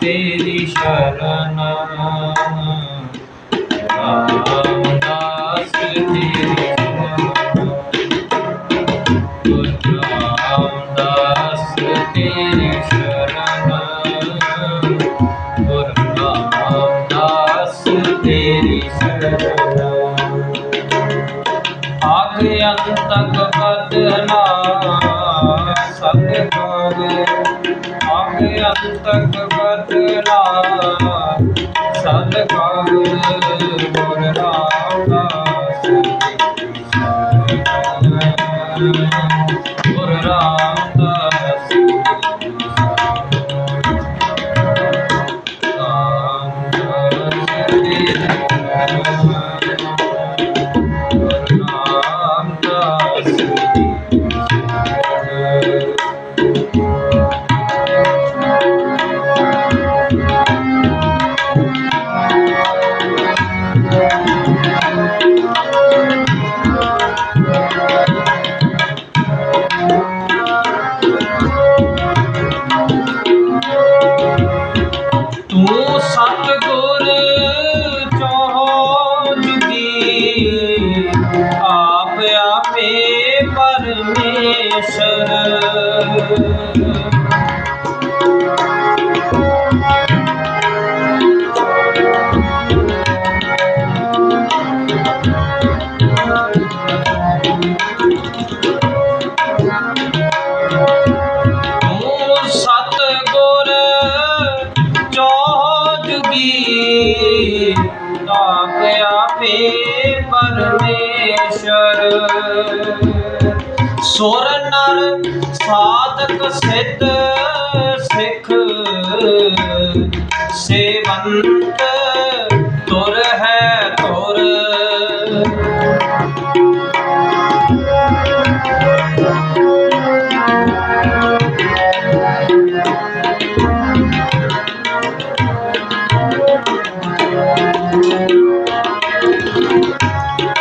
ਤੇਰੀ ਸ਼ਰਨ ਰਾਮਦਾਸ ਤੇਰੀ ਸ਼ਰਨ ਗੁਰੂ ਰਾਮਦਾਸ ਤੇਰੀ ਸ਼ਰਨ ਗੁਰੂ ਰਾਮਦਾਸ ਤੇਰੀ ਸ਼ਰਨ ਆਗ ਅੰਤਕ ਬਦਨਾ ਸਤ ਆਗ ਅੰਤਕ ਬਦਨਾ ਸਤ ਕਾਗੇ ਗੁਰ ਰਾਮਦਾਸ ਗੁਰ ਰਾਮਦਾਸ ਤੂੰ ਪਰਮੇਸ਼ਰ ਸਤਿਗੁਰ ਚੋਹ ਜੁਗੀ ਆਪ ਆਪੇ ਪਰਮੇਸ਼ਰ। ਸੁਰ ਨਰ ਸਾਧਕ ਸਿੱਧ ਸਿੱਖ ਸੇਵੰਤ ਤੁਰ ਹੈ ਤੁਰ।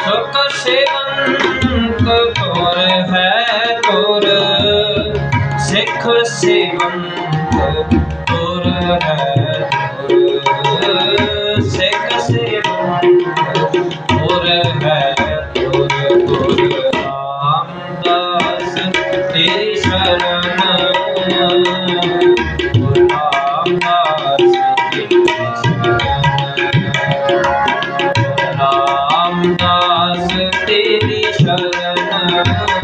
ਸੁਖ ਸੇਵੰਤ ਹੈ ਤੁਰ ਸਿੱਖ ਸੇਵੰਤ ਤੁਰ ਹੈ ਤੁਰ ਤੁਰ ਰਾਮਦਾਸ ਤੇਰੀ ਸ਼ਰਨ ਰਾਮਦਾਸ ਤੇਰੀ ਸ਼ਰਨ ਰਾਮਦਾਸ ਤੇਰੀ ਸ਼ਰਨ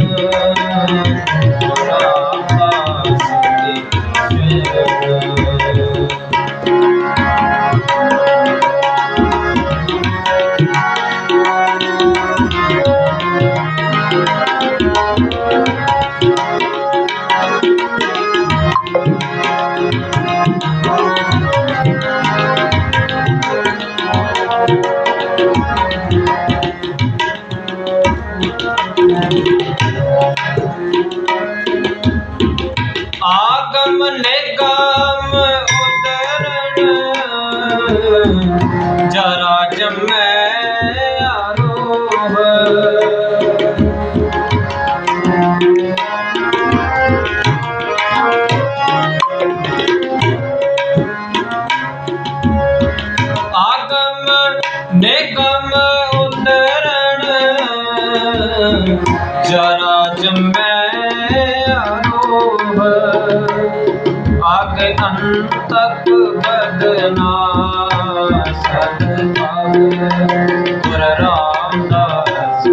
ਨਿਗਮ ਉਤਰਨ ਜਰਾ ਜਮੈ ਆਰੋਹ। ਆਗਮ ਨਿਗਮ ਉਤਰਨ ਜਰਾ ਜਮੈ ਪਗ ਅੰਤਕ ਬਦਨਾ, ਸਤ ਪਗ ਗੁਰ ਰਾਮਦਾਸ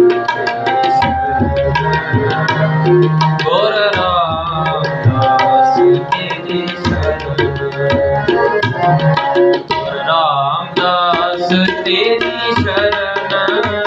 ਗੁਰ ਰਾਮਦਾਸ ਤੇਰੀ ਸ਼ਰਨ। ਗੁਰ ਰਾਮਦਾਸ ਤੇਰੀ ਸ਼ਰਨ।